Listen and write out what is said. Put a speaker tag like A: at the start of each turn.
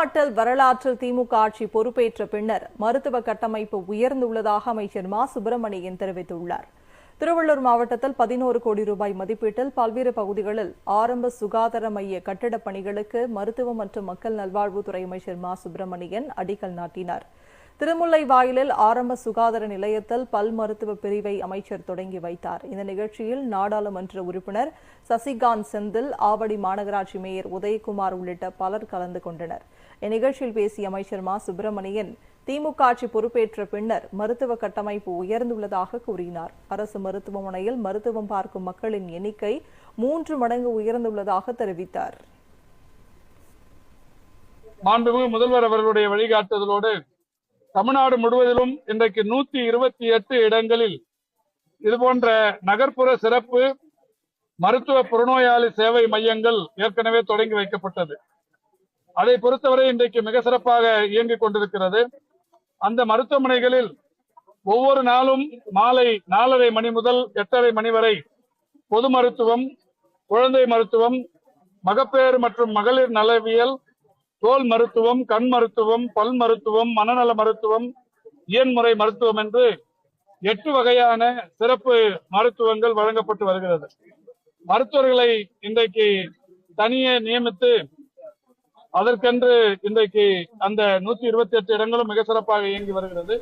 A: தமிழ்நாட்டில் வரலாற்றில் திமுக ஆட்சி பொறுப்பேற்ற பின்னர் மருத்துவ கட்டமைப்பு உயர்ந்துள்ளதாக அமைச்சர் மா. சுப்பிரமணியன் தெரிவித்துள்ளார். திருவள்ளூர் மாவட்டத்தில் பதினோரு கோடி ரூபாய் மதிப்பீட்டில் பல்வேறு பகுதிகளில் ஆரம்ப சுகாதார மைய கட்டிடப் பணிகளுக்கு மருத்துவ மற்றும் மக்கள் நல்வாழ்வுத்துறை அமைச்சர் மா. சுப்பிரமணியன் அடிக்கல் நாட்டினார். திருமுல்லை வாயிலில் ஆரம்ப சுகாதார நிலையத்தில் பல் மருத்துவ பிரிவை அமைச்சர் தொடங்கி வைத்தார். இந்த நிகழ்ச்சியில் நாடாளுமன்ற உறுப்பினர் சசிகாந்த் செந்தில் ஆவடி மாநகராட்சி மேயர் உதயகுமார் உள்ளிட்ட பலர் கலந்து கொண்டனர். இந்நிகழ்ச்சியில் பேசிய அமைச்சர் மா. சுப்பிரமணியன் திமுக ஆட்சி பொறுப்பேற்ற பின்னர் மருத்துவ கட்டமைப்பு உயர்ந்துள்ளதாக கூறினார். அரசு மருத்துவமனையில் மருத்துவம் பார்க்கும் மக்களின் எண்ணிக்கை மூன்று மடங்கு உயர்ந்துள்ளதாக தெரிவித்தார்.
B: மாண்புமிகு முதல்வர் அவர்களுடைய வழிகாட்டுதலோடு தமிழ்நாடு முழுவதிலும் இன்றைக்கு நூத்தி இருபத்தி எட்டு இடங்களில் இது போன்ற நகர்ப்புற சிறப்பு மருத்துவ புறநோயாளி சேவை மையங்கள் ஏற்கனவே தொடங்கி வைக்கப்பட்டது. அதை பொறுத்தவரை இன்றைக்கு மிக சிறப்பாக இயங்கிக் கொண்டிருக்கிறது. அந்த மருத்துவமனைகளில் ஒவ்வொரு நாளும் மாலை நாலரை மணி முதல் எட்டரை மணி வரை பொது மருத்துவம் குழந்தை மருத்துவம் மகப்பேறு மற்றும் மகளிர் நலவியல் தோல் மருத்துவம் கண் மருத்துவம் பல் மருத்துவம் மனநல மருத்துவம் இயன்முறை மருத்துவம் என்று எட்டு வகையான சிறப்பு மருத்துவங்கள் வழங்கப்பட்டு வருகிறது. மருத்துவர்களை இன்றைக்கு தனியே நியமித்து அதற்கென்று இன்றைக்கு அந்த நூத்தி இருபத்தி எட்டு இடங்களும் மிக சிறப்பாக இயங்கி வருகிறது.